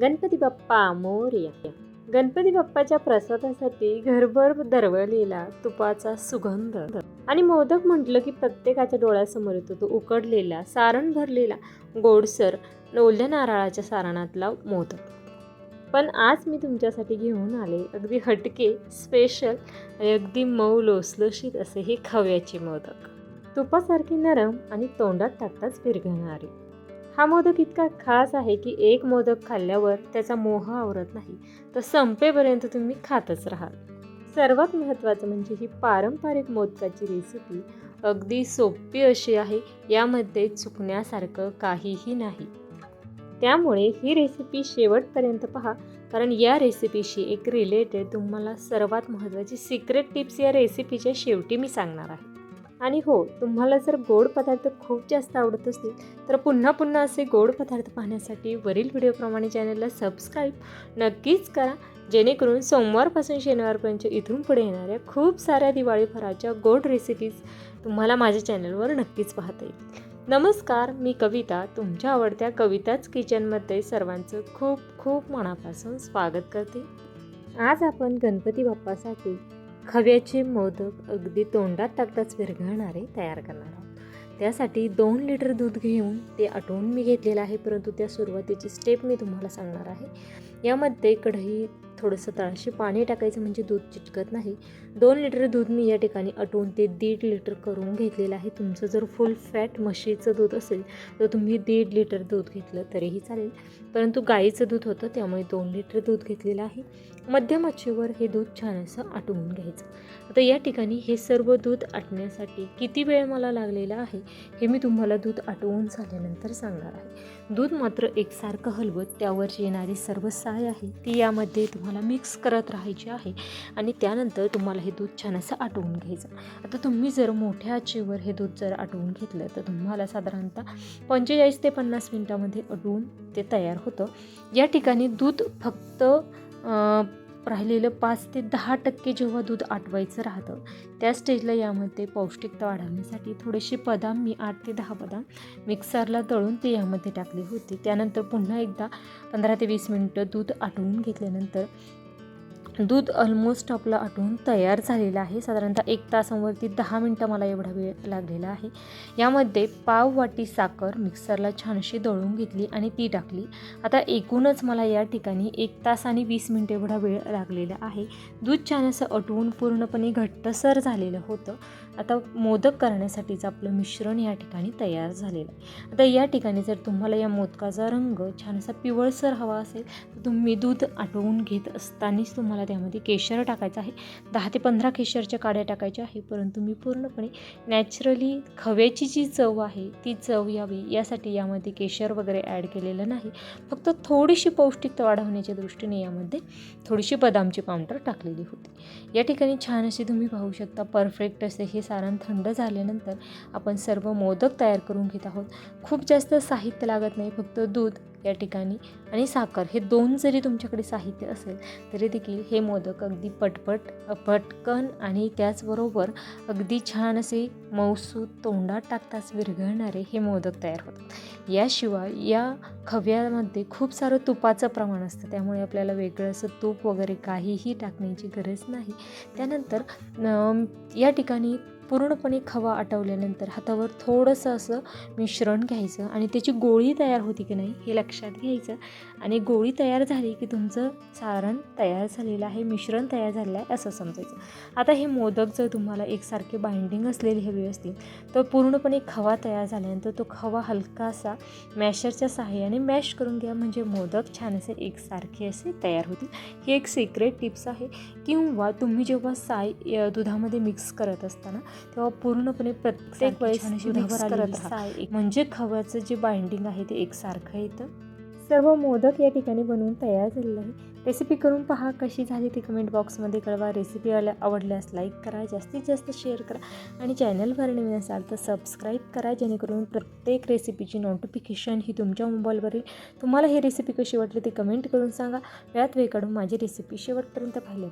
गणपती बाप्पा मोर्या गणपती बाप्पाच्या प्रसादासाठी घरभर दरवळलेला तुपाचा सुगंध. आणि मोदक म्हटलं की प्रत्येकाच्या डोळ्यासमोर येतो तो उकडलेला सारण भरलेला गोडसर ओल्या नारळाच्या सारणातला मोदक. पण आज मी तुमच्यासाठी घेऊन आले अगदी हटके स्पेशल आणि अगदी मऊ लोसलोशीत असे हे खव्याचे मोदक. तुपासारखे नरम आणि तोंडात टाकताच विरघळणारे हा मोदक इतका खास आहे की एक मोदक खाल्ल्यावर त्याचा मोह आवरत नाही. तर संपेपर्यंत तुम्ही खातच राहाल. सर्वात महत्त्वाचं म्हणजे ही पारंपरिक मोदकाची रेसिपी अगदी सोपी अशी आहे यामध्ये चुकण्यासारखं काहीही नाही. त्यामुळे ही रेसिपी शेवटपर्यंत पहा कारण या रेसिपीशी एक रिलेटेड तुम्हाला सर्वात महत्त्वाची सिक्रेट टिप्स या रेसिपीच्या शेवटी मी सांगणार आहे. आणि हो तुम्हाला जर गोड पदार्थ खूप जास्त आवडत असतील तर पुन्हा पुन्हा असे गोड पदार्थ पाहण्यासाठी वरील व्हिडिओप्रमाणे चॅनलला सबस्क्राईब नक्कीच करा जेणेकरून सोमवारपासून शनिवारपर्यंत इथून पुढे येणाऱ्या खूप साऱ्या दिवाळी फराच्या गोड रेसिपीज तुम्हाला माझ्या चॅनलवर नक्कीच पाहता येईल नमस्कार मी कविता. तुमच्या आवडत्या कविताच किचनमध्ये सर्वांचं खूप खूप मनापासून स्वागत करते. आज आपण गणपती बाप्पासाठी खव्याचे मोदक अगदी तोंडात टाकताच विरघळणारे तयार करणार आहोत. त्यासाठी दोन लिटर दूध घेऊन ते आटवून मी घेतलेलं आहे परंतु त्या सुरुवातीची स्टेप मी तुम्हाला सांगणार आहे. यामध्ये कढई थोडंसं तळाशी पाणी टाकायचं म्हणजे दूध चिटकत नाही. दोन लिटर दूध मी या ठिकाणी आटवून ते दीड लिटर करून घेतलेलं आहे. तुमचं जर फुल फॅट म्हशीचं दूध असेल तर तुम्ही दीड लिटर दूध घेतलं तरीही चालेल. परंतु गाईचं दूध होतं त्यामुळे दोन लिटर दूध घेतलेलं आहे. मध्यम आचेवर हे दूध छान असं आटवून घ्यायचं. आता या ठिकाणी हे सर्व दूध आटण्यासाठी किती वेळ मला लागलेला आहे हे मी तुम्हाला दूध आटवून झाल्यानंतर सांगणार आहे. दूध मात्र एकसारखं हलवत त्यावर येणारी सर्व साय आहे ती यामध्ये तुम्हाला मिक्स करत राहायची आहे. आणि त्यानंतर तुम्हाला हे दूध छान असं आटवून घ्यायचं. आता तुम्ही जर मोठ्या आचेवर हे दूध जर आटवून घेतलं तर तुम्हाला साधारणतः पंचेचाळीस ते पन्नास मिनटामध्ये आटवून ते तयार होतं. या ठिकाणी दूध फक्त राहिलेलं पाच ते दहा टक्के जेव्हा दूध आटवायचं राहतं त्या स्टेजला यामध्ये पौष्टिकता वाढवण्यासाठी थोडेसे बदाम मी आठ ते दहा बदाम मिक्सरला दळून ते यामध्ये टाकले होते. त्यानंतर पुन्हा एकदा पंधरा ते वीस मिनटं दूध आटवून घेतल्यानंतर दूध ऑलमोस्ट आपलं आटवून तयार झालेलं आहे. साधारणतः एक तासांवरती दहा मिनटं मला एवढा वेळ लागलेला आहे. यामध्ये पाव वाटी साखर मिक्सरला छानशी दळून घेतली आणि ती टाकली. आता एकूणच मला या ठिकाणी एक तास आणि वीस मिनटं एवढा वेळ लागलेला आहे. दूध छान असं आटवून पूर्णपणे घट्टसर झालेलं होतं. आता मोदक करण्यासाठीचं आपलं मिश्रण या ठिकाणी तयार झालेलं आहे. आता या ठिकाणी जर तुम्हाला या मोदकाचा रंग छान असा पिवळसर हवा असेल तर तुम्ही दूध आटवून घेत असतानाच तुम्हाला त्यामध्ये केशर टाकायचं आहे. दहा ते पंधरा केशरच्या काड्या टाकायच्या आहे. परंतु मी पूर्णपणे नॅचरली खव्याची जी चव आहे ती चव यावी यासाठी यामध्ये केशर वगैरे ॲड केलेलं नाही. फक्त थोडीशी पौष्टिकता वाढवण्याच्या दृष्टीने यामध्ये थोडीशी बदामची पावडर टाकलेली होती. या ठिकाणी छान असे तुम्ही पाहू शकता परफेक्ट असे हे सारण थंड झाल्यानंतर आपण सर्व मोदक तयार करून घेत आहोत. खूप जास्त साहित्य लागत नाही फक्त दूध या ठिकाणी. आणि साखर हे दोन जरी तुमच्याकडे साहित्य असेल तरी देखील हे मोदक अगदी पटपट पटकन आणि त्याचबरोबर अगदी छान असे मौसूद तोंडात टाकताच विरघळणारे हे मोदक तयार होतात. याशिवाय या खव्यामध्ये खूप सारं तुपाचं प्रमाण असतं. त्यामुळे आपल्याला वेगळं असं तूप वगैरे काहीही टाकण्याची गरज नाही. त्यानंतर या ठिकाणी पूर्णपणे खवा आटवल्यानंतर हातावर थोडंसं असं मिश्रण घ्यायचं आणि त्याची गोळी तयार होती की नाही हे लक्षात घ्यायचं. आणि गोळी तयार झाली की तुमचं सारण तयार झालेलं आहे मिश्रण तयार झालेलं आहे असं समजायचं. आता हे मोदक जर तुम्हाला एकसारखे बाइंडिंग असलेले हवे असतील तर पूर्णपणे खवा तयार झाल्यानंतर तो खवा हलकासा मॅशरच्या सहाय्याने मॅश करून घ्या. म्हणजे मोदक छान असे एकसारखे असे तयार होतील. ही एक सिक्रेट टिप्स आहे. किंवा तुम्ही जेव्हा साय दुधामध्ये मिक्स करत असताना तेव्हा पूर्णपणे प्रत्येक वेळेस करत म्हणजे खव्याचं जे बाइंडिंग आहे ते एकसारखं येतं. सर्व मोदक या ठिकाणी बनवून तयार झालेलं आहे. रेसिपी करून पहा कशी झाली ती कमेंट बॉक्समध्ये कळवा. रेसिपी आवडल्यास लाईक करा जास्तीत जास्त शेअर करा आणि चॅनलवर नवीन असाल तर सबस्क्राईब करा जेणेकरून प्रत्येक रेसिपीची नोटिफिकेशन ही तुमच्या मोबाईलवर येईल तुम्हाला ही रेसिपी कशी वाटली ती कमेंट करून सांगा. यात वेळ काढून माझी रेसिपी शेवटपर्यंत पाहिल्याबद्दल